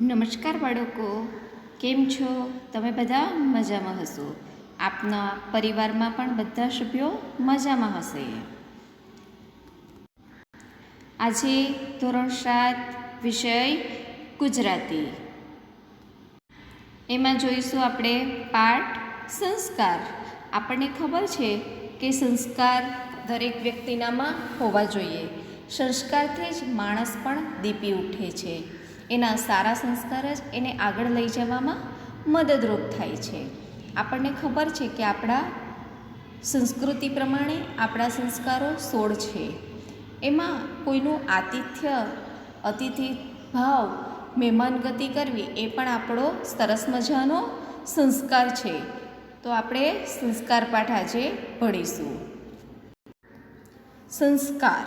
નમસ્કાર બાળકો. કેમ છો? તમે બધા મજામાં હશો? આપના પરિવારમાં પણ બધા સભ્યો મજામાં હશે. આજે ધોરણ સાત વિષય ગુજરાતી. એમાં જોઈશું આપણે પાઠ સંસ્કાર. આપણને ખબર છે કે સંસ્કાર દરેક વ્યક્તિનામાં હોવા જોઈએ. સંસ્કારથી જ માણસ પણ દીપી ઉઠે છે. એના સારા સંસ્કાર જ એને આગળ લઈ જવામાં મદદરૂપ થાય છે. આપણને ખબર છે કે આપણા સંસ્કૃતિ પ્રમાણે આપણા સંસ્કારો સોળ છે. એમાં કોઈનું આતિથ્ય, અતિથિ ભાવ મહેમાનગતિ કરવી એ પણ આપણો સરસ મજાનો સંસ્કાર છે. તો આપણે સંસ્કાર પાઠ આજે ભણીશું. સંસ્કાર.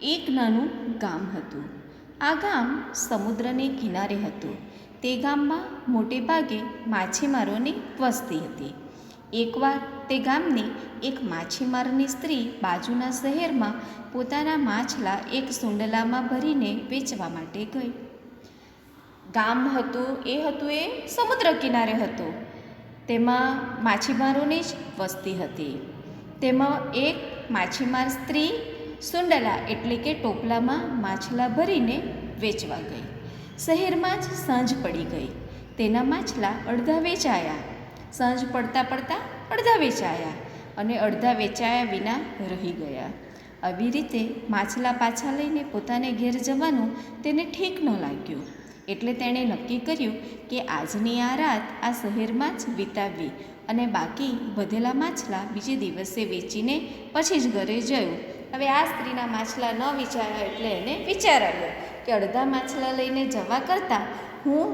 એક નાનું ગામ હતું. આ ગામ સમુદ્રને કિનારે હતું. તે ગામમાં મોટે ભાગે માછીમારોની વસ્તી હતી. એકવાર તે ગામની એક માછીમારની સ્ત્રી બાજુના શહેરમાં પોતાના માછલા એક સુંડલામાં ભરીને વેચવા માટે ગઈ. ગામ હતું, એ હતું, એ સમુદ્ર કિનારે હતું. તેમાં માછીમારોની જ વસ્તી હતી. તેમાં એક માછીમાર સ્ત્રી સુંડલા એટલે કે ટોપલામાં માછલા ભરીને વેચવા ગઈ. શહેરમાં જ સાંજ પડી ગઈ. તેના માછલા અડધા વેચાયા. સાંજ પડતા પડતા અડધા વેચાયા અને અડધા વેચાયા વિના રહી ગયા. આવી રીતે માછલા પાછા લઈને પોતાને ઘેર જવાનું તેને ઠીક ન લાગ્યું. એટલે તેણે નક્કી કર્યું કે આજની આ રાત આ શહેરમાં જ વિતાવવી અને બાકી વધેલા માછલા બીજે દિવસે વેચીને પછી જ ઘરે જયું. હવે આ સ્ત્રીના માછલા ન વિચાર્યા એટલે એને વિચાર આવ્યો કે અડધા માછલા લઈને જવા કરતાં હું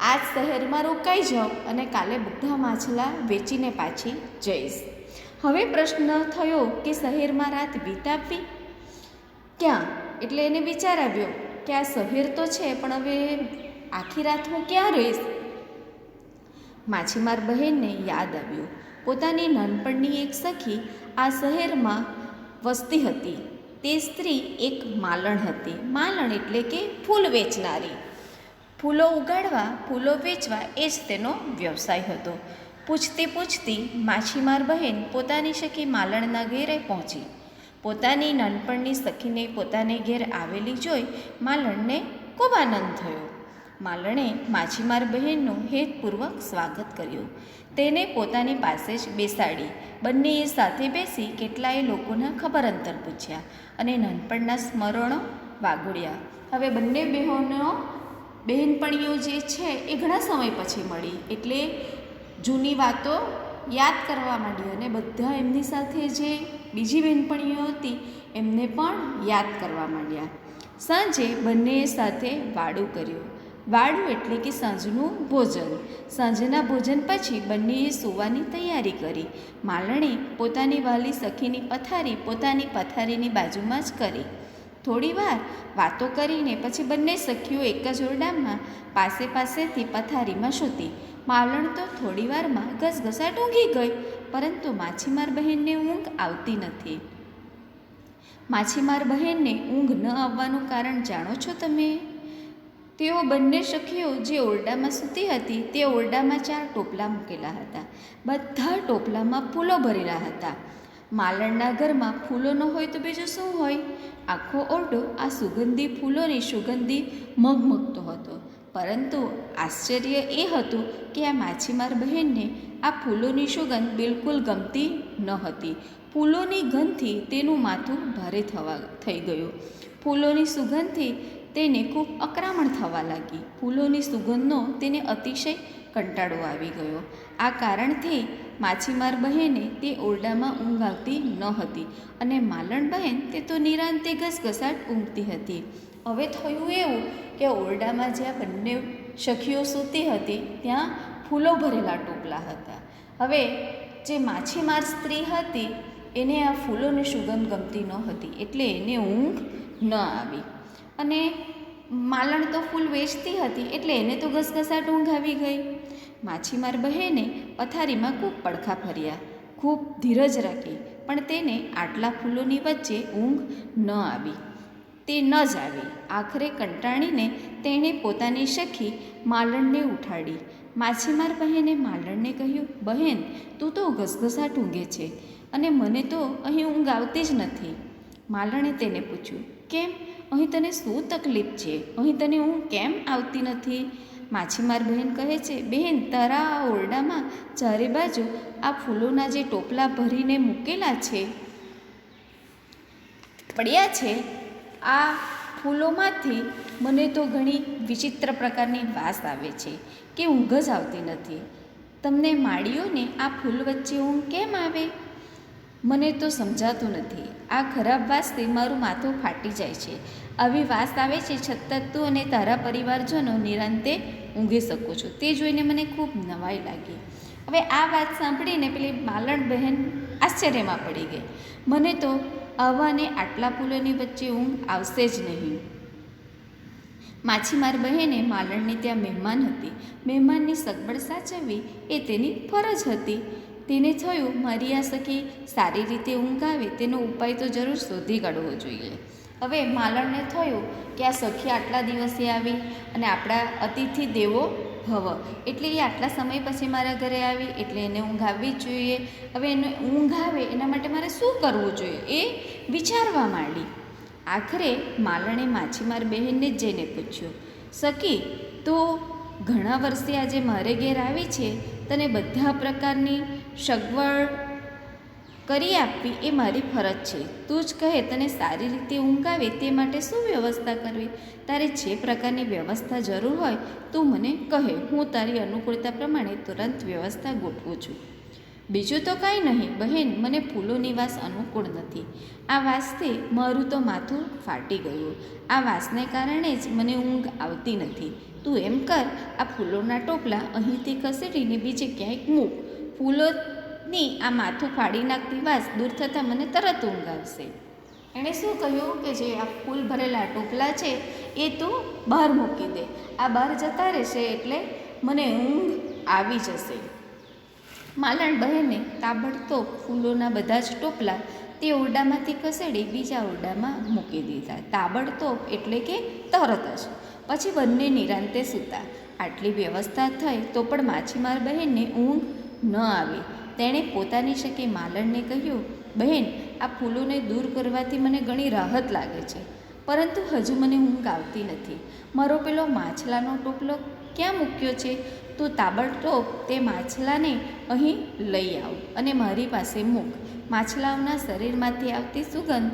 આ શહેરમાં રોકાઈ જાઉં અને કાલે બધા માછલા વેચીને પાછી જઈશ. હવે પ્રશ્ન થયો કે શહેરમાં રાત વિતાવવી? ક્યાં? એટલે એને વિચાર આવ્યો કે આ શહેર તો છે, પણ હવે આખી રાત હું ક્યાં રહીશ? માછીમાર બહેનને યાદ આવ્યું. પોતાની નાનપણની એક સખી આ શહેરમાં વસતી હતી. તે સ્ત્રી એક માલણ હતી. માલણ એટલે કે ફૂલ વેચનારી. ફૂલો ઉગાડવા, ફૂલો વેચવા એ જ તેનો વ્યવસાય હતો. પૂછતી પૂછતી માછીમાર બહેન પોતાની સખી માલણના ઘેરે પહોંચી. પોતાની નાનપણની સખીને પોતાને ઘેર આવેલી જોઈ માલણને ખૂબ આનંદ થયો. માલણે માછીમાર બહેનનું હેતપૂર્વક સ્વાગત કર્યું. તેને પોતાની પાસે જ બેસાડી. બંનેએ સાથે બેસી કેટલાય લોકોના ખબર અંતર પૂછ્યા અને નાનપણના સ્મરણો વાગોડ્યા હવે બંને બહેનો, બહેનપણીઓ જે છે એ ઘણા સમય પછી મળી. એટલે જૂની વાતો યાદ કરવા માંડી અને બધા એમની સાથે જે બીજી બહેનપણીઓ હતી એમને પણ યાદ કરવા માંડ્યા. સાંજે બંનેએ સાથે વાડું કર્યું. વાડું એટલે કે સાંજનું ભોજન. સાંજના ભોજન પછી બંનેએ સૂવાની તૈયારી કરી. માલણે પોતાની વાલી સખીની પથારી પોતાની પથારીની બાજુમાં જ કરી. થોડીવાર વાતો કરીને પછી બંને સખીઓ એક જ ઓરડામાં પાસે પાસેથી પથારીમાં સૂતી. માલણ તો થોડીવારમાં ઘસઘસાટ ઊંઘી ગઈ, પરંતુ માછીમાર બહેનને ઊંઘ આવતી નથી. માછીમાર બહેનને ઊંઘ ન આવવાનું કારણ જાણો છો તમે? તેઓ બંને સખીઓ જે ઓરડામાં સૂતી હતી તે ઓરડામાં ચાર ટોપલા મૂકેલા હતા. બધા ટોપલામાં ફૂલો ભરેલા હતા. માલણના ઘરમાં ફૂલો ન હોય તો બીજું શું હોય? આખો ઓરડો આ સુગંધી ફૂલોની સુગંધી મગમગતો હતો. પરંતુ આશ્ચર્ય એ હતું કે આ માછીમાર બહેનને આ ફૂલોની સુગંધ બિલકુલ ગમતી ન હતી. ફૂલોની ગંધથી તેનું માથું ભારે થવા, થઈ ગયું. ફૂલોની સુગંધથી તેને ખૂબ અકરામણ થવા લાગી. ફૂલોની સુગંધનો તેને અતિશય કંટાળો આવી ગયો. આ કારણથી માછીમાર બહેને તે ઓરડામાં ઊંઘ આવતી ન હતી અને માલણ બહેન તે તો નિરાંતે ઘસઘસાટ ઊંઘતી હતી. હવે થયું એવું કે ઓરડામાં જ્યાં બંને સખીઓ સૂતી હતી, ત્યાં ફૂલો ભરેલા ટોપલા હતા. હવે જે માછીમાર સ્ત્રી હતી, એને આ ફૂલોની સુગંધ ગમતી ન હતી, એટલે એને ઊંઘ ન આવી. અને માલણ તો ફૂલ વેચતી હતી એટલે એને તો ઘસઘસાટ ઊંઘ આવી ગઈ માછીમાર બહેને પથારીમાં ખૂબ પડખા ફર્યા ખૂબ ધીરજ રાખી, પણ તેને આટલા ફૂલોની વચ્ચે ઊંઘ ન આવી. તે ન જ આવી. આખરે કંટાળીને તેણે પોતાની સખી માલણને ઉઠાડી. માછીમાર બહેને માલણને કહ્યું, બહેન, તું તો ઘસઘસાટ ઊંઘે છે અને મને તો અહીં ઊંઘ આવતી જ નથી. માલણે તેને પૂછ્યું, કેમ? અહીં તને શું તકલીફ છે? અહીં તને હું કેમ આવતી નથી? માછીમાર બહેન કહે છે, બહેન, તારા આ ઓરડામાં ચારે બાજુ આ ફૂલોના જે ટોપલા ભરીને મૂકેલા છે, પડ્યા છે, આ ફૂલોમાંથી મને તો ઘણી વિચિત્ર પ્રકારની વાસ આવે છે કે ઊંઘ જ આવતી નથી. તમને માળીઓને આ ફૂલ વચ્ચે ઊંઘ કેમ આવે? મને તો સમજાતું નથી. આ ખરાબ વાસથી મારું માથું ફાટી જાય છે. આવી વાસ આવે છે છતાં તું અને તારા પરિવારજનો નિરાંતે ઊંઘી શકો છો. તે જોઈને મને ખૂબ નવાઈ લાગી. હવે આ વાત સાંભળીને પેલી માલણ બહેન આશ્ચર્યમાં પડી ગઈ. મને તો આવાને આટલા ફૂલોની વચ્ચે ઊંઘ આવશે જ નહીં. માછીમાર બહેને માલણની ત્યાં મહેમાન હતી. મહેમાનની સગવડ સાચવવી એ તેની ફરજ હતી. તેને થયું, મારી આ સખી સારી રીતે ઊંઘ આવે તેનો ઉપાય તો જરૂર શોધી કાઢવો જોઈએ. હવે માલણને થયું કે આ સખી આટલા દિવસે આવી અને આપણા અતિથિ દેવો ભવ. એટલે એ આટલા સમય પછી મારા ઘરે આવી, એટલે એને ઊંઘ આવવી જોઈએ. હવે એને ઊંઘ આવે એના માટે મારે શું કરવું જોઈએ એ વિચારવા માંડી. આખરે માલણે માછીમાર બહેનને જ જઈને પૂછ્યું, સખી, તો ઘણા વર્ષે આજે મારે ઘેર આવી છે? તને બધા પ્રકારની સગવડ કરી આપવી એ મારી ફરજ છે. તું જ કહે તને સારી રીતે ઊંઘ આવે તે માટે શું વ્યવસ્થા કરવી? તારે જે પ્રકારની વ્યવસ્થા જરૂર હોય તું મને કહે. હું તારી અનુકૂળતા પ્રમાણે તુરંત વ્યવસ્થા ગોઠવું છું. બીજું તો કાંઈ નહીં. બહેન, મને ફૂલોની વાસ અનુકૂળ નથી. આ વાસથી મારું તો માથું ફાટી ગયું. આ વાસને કારણે જ મને ઊંઘ આવતી નથી. તું એમ કર, આ ફૂલોના ટોપલા અહીંથી ખસેડીને બીજે ક્યાંક મૂક. ફૂલોની આ માથું ફાડી નાખતી વાસ દૂર થતાં મને તરત ઊંઘ આવશે એણે શું કહ્યું કે જે આ ફૂલ ભરેલા ટોપલા છે, એ તું બહાર મૂકી દે. આ બહાર જતા રહેશે એટલે મને ઊંઘ આવી જશે. માલણ બહેને તાબડતોબ ફૂલોના બધા જ ટોપલા તે ઓરડામાંથી ખસેડી બીજા ઓરડામાં મૂકી દીધા. તાબડતોબ એટલે કે તરત જ. પછી બંને નિરાંતે સૂતા. આટલી વ્યવસ્થા થઈ તો પણ માછીમાર બહેનને ઊંઘ ન આવે. તેણે પોતાની શકે માલણને કહ્યું, બહેન, આ ફૂલોને દૂર કરવાથી મને ઘણી રાહત લાગે છે. પરંતુ હજુ મને ઊંઘ આવતી નથી. મારો પેલો માછલાનો ટોપલો ક્યાં મૂક્યો છે? તો તાબડતોબ તે માછલાને અહીં લઈ આવ અને મારી પાસે મૂક. માછલાઓના શરીરમાંથી આવતી સુગંધ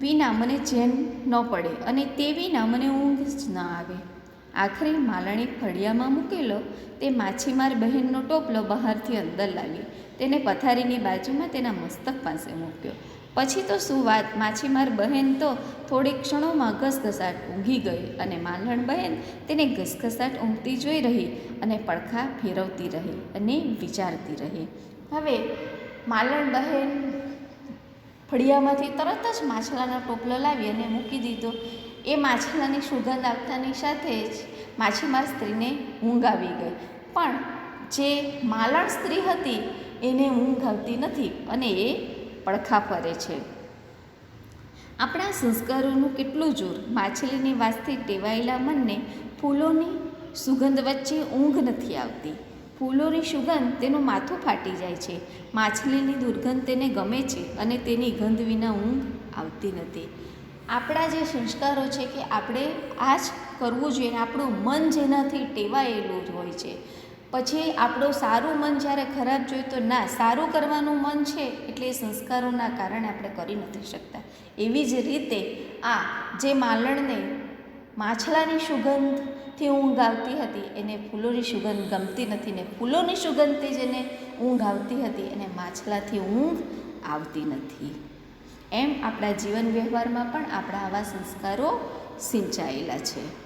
વિના મને ચેન ન પડે અને તે વિના મને ઊંઘ જ ન આવે. આખરે માલણી ફળિયામાં મૂકેલો, તે માછીમાર બહેનનો ટોપલો બહારથી અંદર લાવી તેને પથારીની બાજુમાં તેના મસ્તક પાસે મૂક્યો. પછી તો શું વાત, માછીમાર બહેન તો થોડીક ક્ષણોમાં ઘસઘસાટ ઊંઘી ગઈ અને માલણ બહેન તેને ઘસઘસાટ ઊંઘતી જોઈ રહી અને પડખા ફેરવતી રહી અને વિચારતી રહી. હવે, માલણ બહેન ફળિયામાંથી તરત જ માછલાનો ટોપલો લાવી અને મૂકી દીધો. એ માછલાની સુગંધ આવતાની સાથે જ માછીમાર સ્ત્રીને ઊંઘ આવી ગઈ. પણ જે માલણ સ્ત્રી હતી, એને ઊંઘ આવતી નથી અને એ પડખા ફરે છે. આપણા સંસ્કારોનું કેટલું જોર માછલીની વાસથી ટેવાયેલા મનને ફૂલોની સુગંધ વચ્ચે ઊંઘ નથી આવતી. ફૂલોની સુગંધ તેનું માથું ફાટી જાય છે. માછલીની દુર્ગંધ તેને ગમે છે અને તેની ગંધ વિના ઊંઘ આવતી નથી. આપણા જે સંસ્કારો છે કે આપણે આ જ કરવું જોઈએ અને આપણું મન જેનાથી ટેવાયેલું જ હોય છે. પછી આપણું સારું મન જ્યારે ખરાબ જોઈએ તો ના, સારું કરવાનું મન છે એટલે એ સંસ્કારોના કારણે આપણે કરી નથી શકતા. એવી જ રીતે આ જે માલણને માછલાની સુગંધથી ઊંઘ આવતી હતી એને ફૂલોની સુગંધ ગમતી નથી ને ફૂલોની સુગંધથી જેને ઊંઘ આવતી હતી, એને માછલાથી ઊંઘ આવતી નથી. એમ આપણા જીવન વ્યવહારમાં પણ આપણા આવા સંસ્કારો સિંચાયેલા છે.